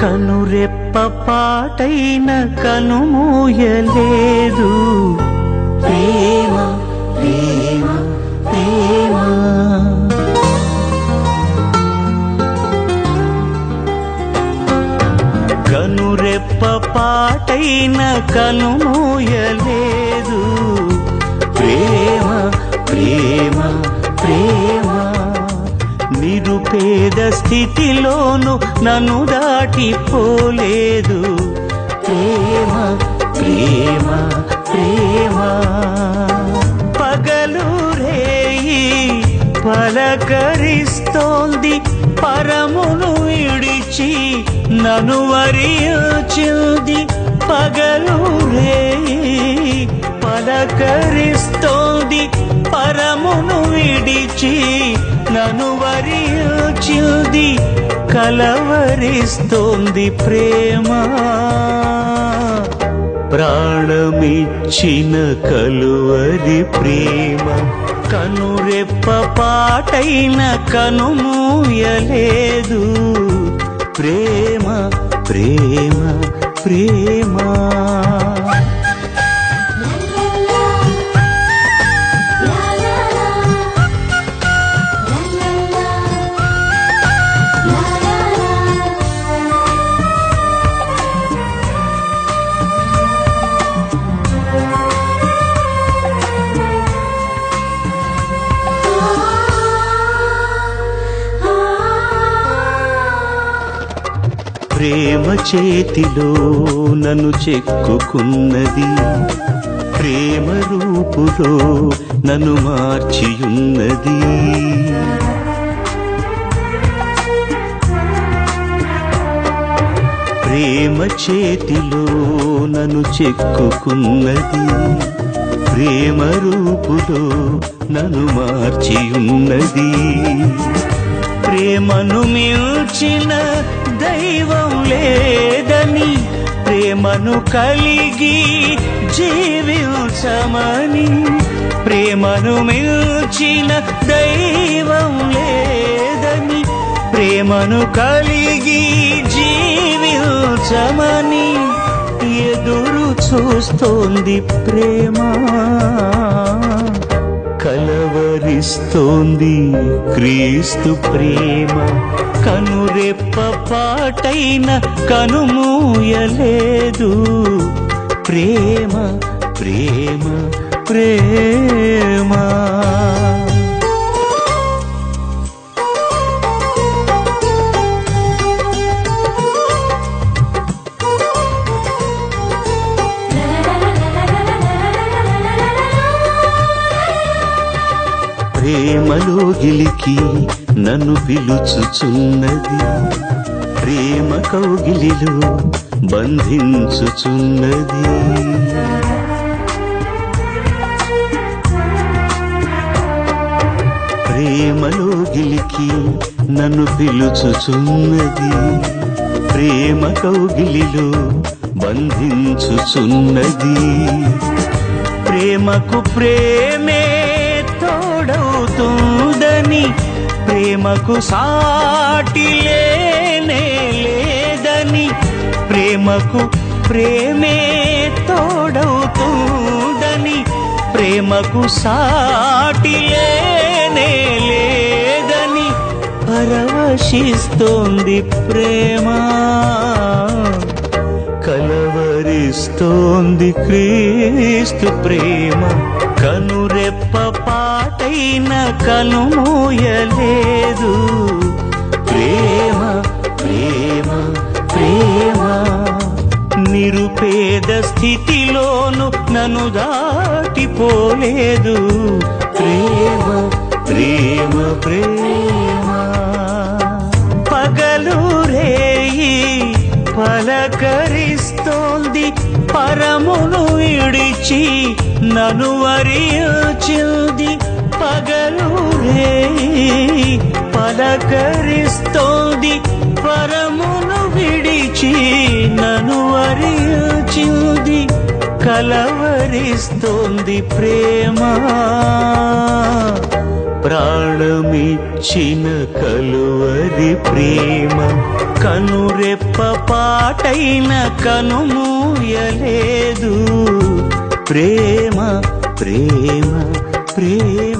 కనురెప్ప పాటైన కనుమూయలేదు. ప్రేమ ప్రేమ ప్రేమ. కనురెప్ప పాటైన కనుమూయలేదు. ప్రేమ ప్రేమ ప్రేమ. పేద స్థితిలోను నన్ను దాటిపోలేదు. ప్రేమ ప్రేమ ప్రేమ. పగలు రేయి పలకరిస్తోంది పరమును విడిచి నన్ను వరిచింది పగలు రేయి పలకరిస్తోంది పరమును విడిచి నను వరిచుది కలవరిస్తోంది ప్రేమ. ప్రాణమిచ్చిన కలువరి ప్రేమ. కనురెప్ప పాటైన కనుమూయలేదు ప్రేమ ప్రేమ ప్రేమా. ప్రేమ చేతిలో నన్ను చెక్కుకున్నది. ప్రేమ రూపులో నన్ను మార్చియున్నది. ప్రేమ చేతిలో నన్ను చెక్కుకున్నది. ప్రేమ రూపులో నన్ను మార్చియున్నది. ప్రేమను మిల్చిన దైవం లేదని ప్రేమను కలిగి జీవించమని ప్రేమను మిల్చిన దైవం లేదని ప్రేమను కలిగి జీవించమని ఎదురు చూస్తోంది ప్రేమ. కలవరిస్తోంది క్రీస్తు ప్రేమ. కనురెప్ప పాటైన కనుమూయలేదు ప్రేమ ప్రేమ ప్రేమ. ప్రేమలో గిలికి నన్ను పిలుచుచున్నది. ప్రేమ కౌగిలిలో బంధించుచున్నది. ప్రేమలో గిలికి నన్ను పిలుచుచున్నది. ప్రేమ కౌగిలిలో బంధించుచున్నది. ప్రేమకు ప్రేమే లేదని ప్రేమకు సాటి లేనే లేదని ప్రేమకు ప్రేమే తోడవుతుందని ప్రేమకు సాటి లేనే లేదని పరవశిస్తోంది ప్రేమ కలవరిస్తోంది క్రీస్తు ప్రేమ కను పాటైన కనుమూయలేదు ప్రేమ ప్రేమ ప్రేమ. నిరుపేద స్థితిలోను నన్ను దాటిపోలేదు. ప్రేమ ప్రేమ ప్రేమ. పగలు రేయి పలకరిస్తోంది పరమును ఇడిచి నను వరిచింది పగలురే పలకరిస్తోంది పరమును విడిచి నను వరిచింది కలవరిస్తోంది ప్రేమ. ప్రాణమిచ్చిన కలువరి ప్రేమ కనురెప్ప పాటైన కనుమూయలేదు ప్రేమ ప్రేమ ప్రేమ.